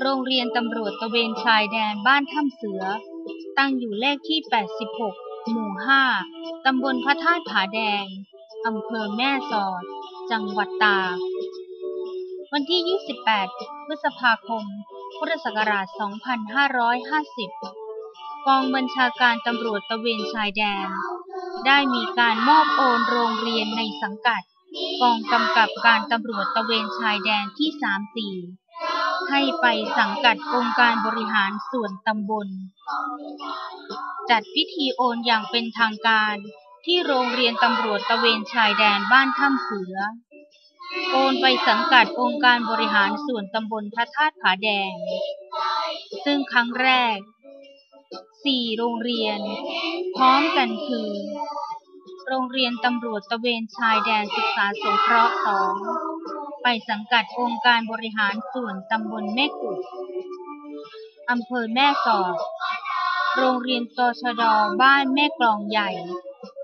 โรงเรียนตำรวจตระเวนชายแดนบ้านถ้ำเสือ ตั้งอยู่เลขที่ 86 หมู่ 5 ตำบลพระธาตุผาแดง อำเภอแม่สอด จังหวัดตาก วันที่ 28 พฤษภาคม พุทธศักราช 2550 กองบัญชาการตำรวจตระเวนชายแดน ได้มีการมอบโอนโรงเรียนในสังกัด กองกำกับการตำรวจตะเวนชายแดนที่ 34 ให้ไปสังกัดองค์การบริหารส่วนตำบล จัดพิธีโอนอย่างเป็นทางการที่โรงเรียนตำรวจตะเวนชายแดนบ้านถ้ำเสือ โอนไปสังกัดองค์การบริหารส่วนตำบลพระธาตุผาแดง ซึ่งครั้งแรก 4 โรงเรียน พร้อมกันคือ โรงเรียนตำรวจตะเวนชายแดนศึกษาสงเคราะห์สองไปสังกัดองค์การบริหารส่วนตำบลแม่กุดอำเภอแม่สอด โรงเรียนตชดบ้านแม่กลองใหญ่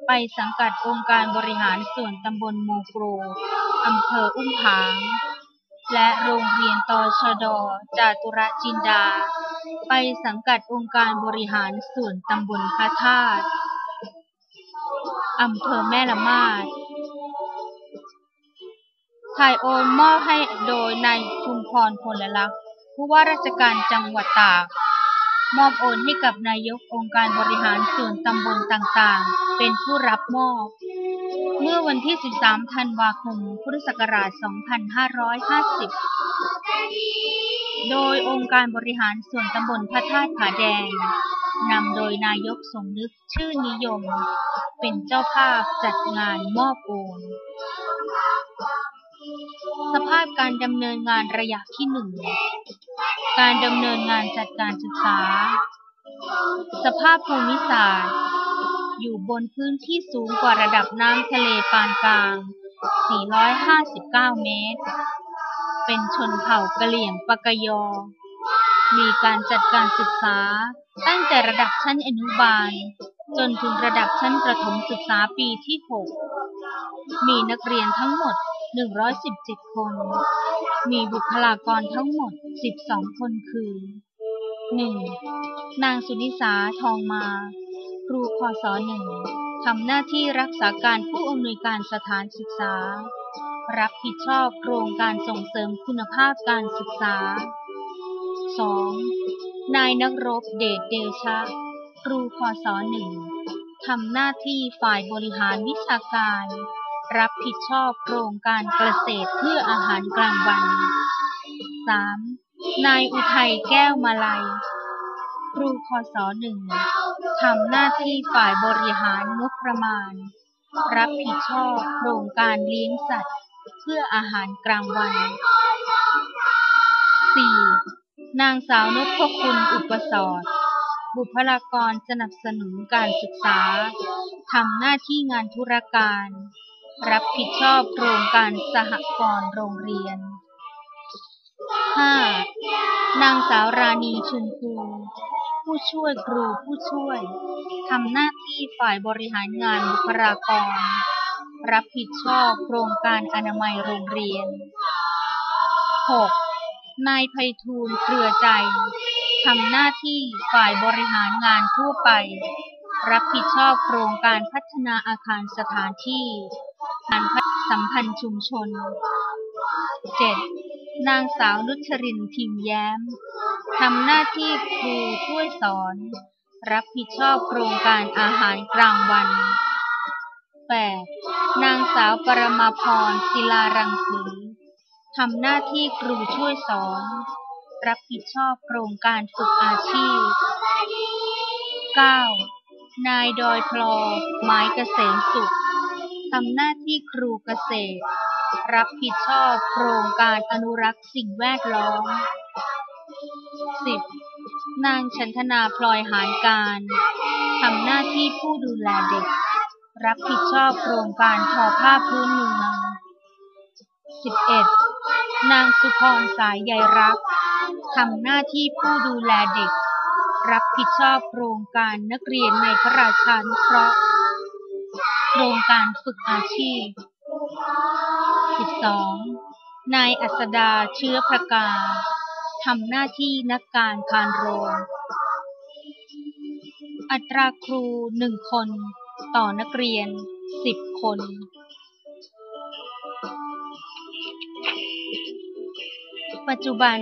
ไปสังกัดองค์การบริหารส่วนตำบลโมโกรอำเภออุ้มผาง และโรงเรียนตชดจาตุรจินดา ไปสังกัดองค์การบริหารส่วนตำบลพระธาตุ อำเภอแม่ละมาด ถ่ายโอนมอบให้โดยนายชุมพรพลลักษณ์ผู้ว่าราชการจังหวัดตาก มอบโอนให้กับนายกองค์การบริหารส่วนตำบลต่างๆ เป็นผู้รับมอบ เมื่อวันที่ 13 ธันวาคม พุทธศักราช 2550 โดยองค์การบริหารส่วนตำบลพระธาตุผาแดงนำโดยนายกสมนึกชื่อนิยม เป็นเจ้าภาพจัดงานมอบโอนสภาพการดำเนินงานระยะที่หนึ่ง การดำเนินงานจัดการศึกษา สภาพภูมิศาสตร์ อยู่บนพื้นที่สูงกว่าระดับน้ำทะเลปานกลาง 459 เมตร เป็นชนเผ่ากะเหลี่ยงปะกะยอ มีการจัดการศึกษาตั้งแต่ระดับชั้นอนุบาล จนถึงระดับชั้นประถมศึกษาปีที่ 6 มีนักเรียนทั้งหมด 117 คน มีบุคลากรทั้งหมด 12 คนคือ 1. นางสุนิสาทองมา ครูพศหนึ่งทำหน้าที่รักษาการผู้อำนวยการสถานศึกษา รับผิดชอบโครงการส่งเสริมคุณภาพการศึกษา 2. นายนักรบเดชเดชะ รูพศหนึ่งทำหน้าที่ฝ่ายบริหารวิชาการ รับผิดชอบโครงการเกษตรเพื่ออาหารกลางวัน 3. นายอุทัยแก้วมาลัย ครูพศหนึ่งทำหน้าที่ฝ่ายบริหารงบประมาณ รับผิดชอบโครงการเลี้ยงสัตว์ เพื่ออาหารกลางวัน 4. นางสาวนพคุณอุปสร บุคลากรสนับสนุนการศึกษา ทำหน้าที่งานธุรการ รับผิดชอบโครงการสหกรณ์โรงเรียน 5. นางสาวราณีชุนภูผู้ช่วยครูผู้ช่วย ทำหน้าที่ฝ่ายบริหารงานบุคลากร รับผิดชอบโครงการอนามัยโรงเรียน 6. นายไพฑูรย์เครือใจ ทำหน้าที่ฝ่ายบริหารงานทั่วไป รับผิดชอบโครงการพัฒนาอาคารสถานที่การสัมพันธ์ชุมชน 7. นางสาวนุชรินทิมแย้ม ทำหน้าที่ครูช่วยสอน รับผิดชอบโครงการอาหารกลางวัน 8. นางสาวปรมาพรศิลารังสี ทำหน้าที่ครูช่วยสอน รับผิดชอบโครงการฝึกอาชีพ 9. นายดอยพลอไม้เกษมสุขทำหน้าที่ครูเกษตร รับผิดชอบโครงการอนุรักษ์สิ่งแวดล้อม 10. นางชันธนาพลอยหารการทำหน้าที่ผู้ดูแลเด็ก รับผิดชอบโครงการทอผ้าพื้นเมือง 11. นางสุพรสายใยรัก ทำหน้าที่ผู้ดูแลเด็ก รับผิดชอบโครงการนักเรียนในพระราชานุเคราะห์โครงการฝึกอาชีพ 12. นายอัสดาเชื้อประกาทำหน้าที่นักการพานโรง อัตราครูหนึ่งคน ต่อนักเรียนสิบคนปัจจุบัน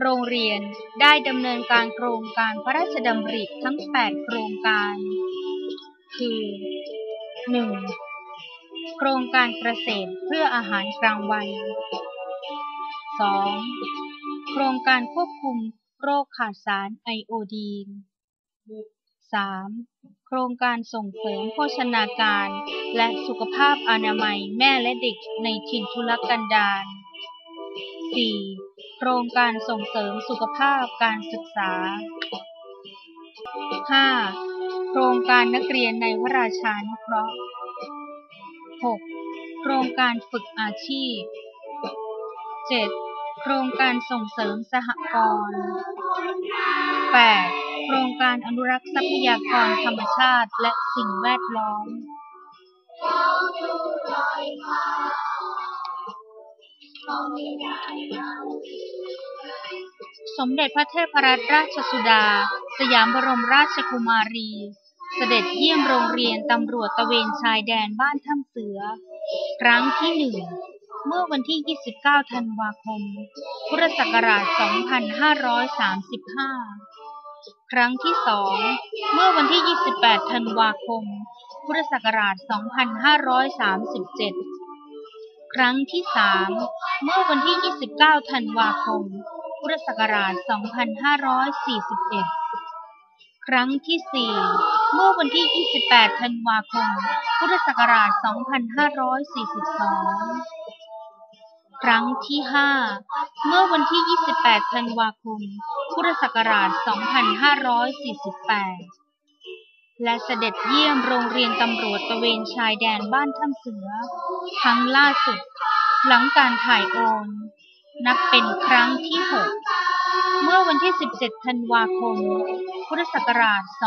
โรงเรียนได้ดำเนินการโครงการพระราชดำริทั้ง 8 โครงการ คือ 1. โครงการเกษตรเพื่ออาหารกลางวัน 2. โครงการควบคุมโรคขาดสารไอโอดีน 3. โครงการส่งเสริมโภชนาการและสุขภาพอนามัยแม่และเด็กในถิ่นทุรกันดาร 4. โครงการส่งเสริมสุขภาพการศึกษา 5. โครงการนักเรียนในวราชานุเคราะห์ 6. โครงการฝึกอาชีพ 7. โครงการส่งเสริมสหกรณ์ 8. โครงการอนุรักษ์ทรัพยากรธรรมชาติและสิ่งแวดล้อม สมเด็จพระเทพรัตนราชสุดา สยามบรมราชกุมารี เสด็จเยี่ยมโรงเรียนตำรวจตะเวนชายแดนบ้านถ้ำเสือ ครั้งที่หนึ่ง เมื่อวันที่ 29 ธันวาคม พุทธศักราช 2535 ครั้งที่สอง เมื่อวันที่ 28 ธันวาคม พุทธศักราช 2537 ครั้งที่สามเมื่อวันที่ 29 ธันวาคม พุทธศักราช 2541 ครั้งที่สี่เมื่อวันที่ 28 ธันวาคม พุทธศักราช 2542 ครั้งที่ห้าเมื่อวันที่ 28 ธันวาคม พุทธศักราช 2548 และเสด็จเยี่ยมโรงเรียนตำรวจตะเวนชายแดนบ้านถ้ำเสือ ครั้งล่าสุด หลังการถ่ายโอน นับเป็นครั้งที่ 6 เมื่อวันที่ 17 ธันวาคม พุทธศักราช 2551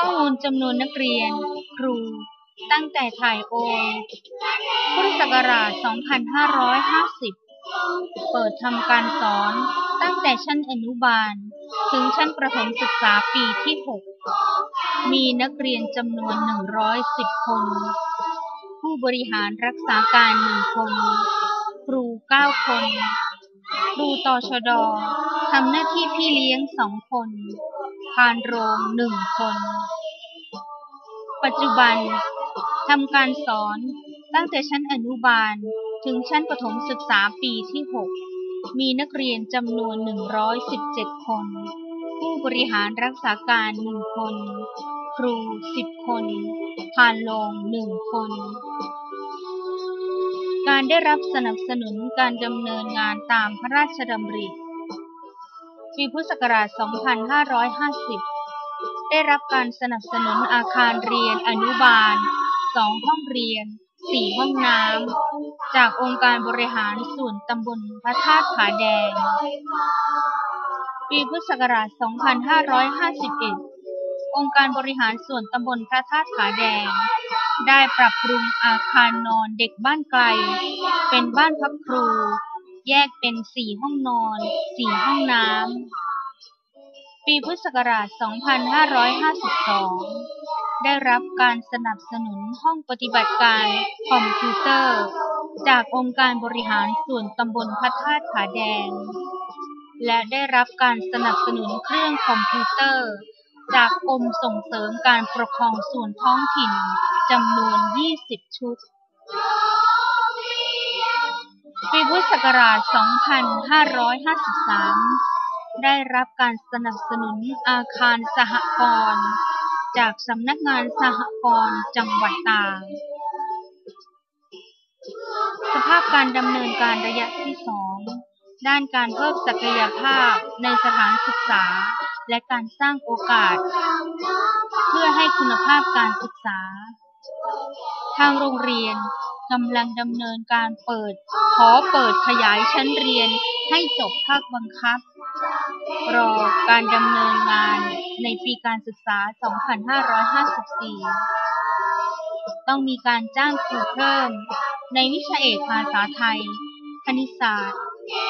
ข้อมูลจำนวนนักเรียน ครู ตั้งแต่ถ่ายโอนพุทธศักราช 2550 เปิดทำการสอนตั้งแต่ชั้นอนุบาล ถึงชั้นประถมศึกษาปีที่ 6 มีนักเรียนจำนวน 110 คน ผู้บริหารรักษาการหนึ่งคน ครู 9 คน ครูตชดทำหน้าที่พี่เลี้ยงสองคนานโรงหนึ่งคน ปัจจุบันทำการสอนตั้งแต่ชั้นอนุบาลถึงชั้นประถมศึกษาปีที่ 6 มีนักเรียนจำนวน 117 คน ผู้บริหารรักษาการหนึ่งคน ครู 10 คนพานโรงหนึ่งคน การได้รับสนับสนุนการดำเนินงานตามพระราชดำริ ปีพุทธศักราช 2550 ได้รับการสนับสนุนอาคารเรียนอนุบาล 2 ห้องเรียน 4 ห้องน้ำ จากองค์การบริหารส่วนตำบลพระธาตุผาแดง ปีพุทธศักราช 2551 องค์การบริหารส่วนตำบลพระธาตุผาแดง ได้ปรับปรุงอาคารนอนเด็กบ้านไกล เป็นบ้านพักครู แยกเป็น4ห้องนอน4ห้องน้ำ ปีพุทธศักราช 2552 ได้รับการสนับสนุนห้องปฏิบัติการคอมพิวเตอร์ จากองค์การบริหารส่วนตำบลพระธาตุผาแดง และได้รับการสนับสนุนเครื่องคอมพิวเตอร์ จากกรมส่งเสริมการปกครองส่วนท้องถิ่นจำนวน 20 ชุด ปีพุทธศักราช 2553 ได้รับการสนับสนุนอาคารสหกรณ์จากสำนักงานสหกรณ์จังหวัดตากสภาพการดำเนินการระยะที่สองด้านการเพิ่มศักยภาพในสถานศึกษา และการสร้างโอกาส เพื่อให้คุณภาพการศึกษา ทางโรงเรียน กำลังดำเนินการเปิด ขอเปิดขยายชั้นเรียนให้จบภาคบังคับ รอการดำเนินงานในปีการศึกษา 2554 ต้องมีการจ้างครูเพิ่ม ในวิชาเอกภาษาไทย คณิตศาสตร์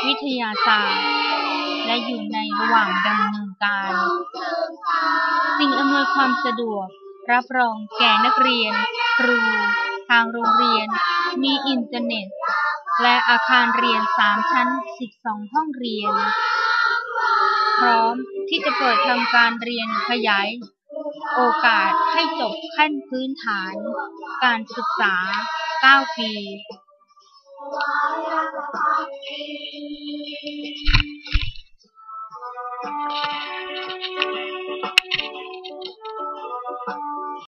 วิทยาศาสตร์ และอยู่ในระหว่างดำเนินการ สิ่งอำนวยความสะดวก รับรองแก่นักเรียน ครู ทางโรงเรียน มีอินเทอร์เน็ต และอาคารเรียน 3 ชั้น 12 ห้องเรียน พร้อมที่จะเปิดทำการเรียนขยายโอกาสให้จบขั้นพื้นฐาน การศึกษา 9 ปีข